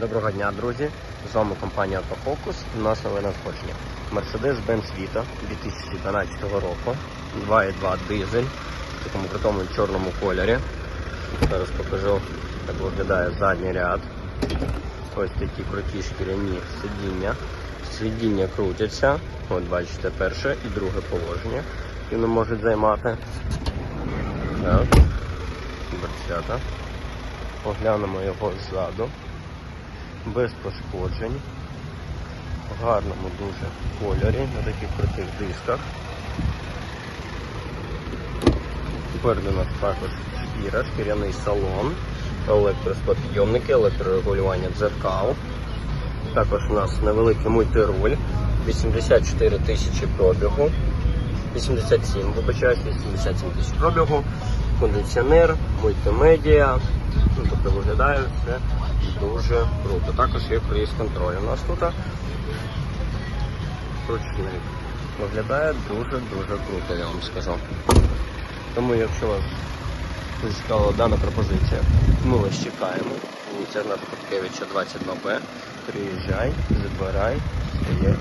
Доброго дня, друзі! З вами компанія Автофокус. У нас нове надходження. Mercedes-Benz Vito 2012 року. 2.2 дизель в такому крутому чорному кольорі. Зараз покажу, як виглядає задній ряд. Ось такі круті шкіряні сидіння. Сидіння крутяться. От бачите, перше і друге положення, які вони можуть займати. Так. Дверцята. Поглянемо його ззаду без пошкоджень, в гарному дуже кольорі, на таких крутих дисках. Попереду у нас також шкіра, шкіряний салон, електросподйомники, електрорегулювання дзеркал. Також у нас невеликий мультируль, 84 тисячі пробігу, 87, вибачаюсь, 87 тисяч пробігу, кондиціонер, мультимедіа. Ну, тобто виглядає все дуже круто. Також є круїз контроль у нас тут. Ручний. Виглядає дуже-дуже круто, я вам скажу. Тому якщо вас зацікавила дана пропозиція, ми вас чекаємо. Вулиця Куткевича 22Б. Приїжджай, забирай своє.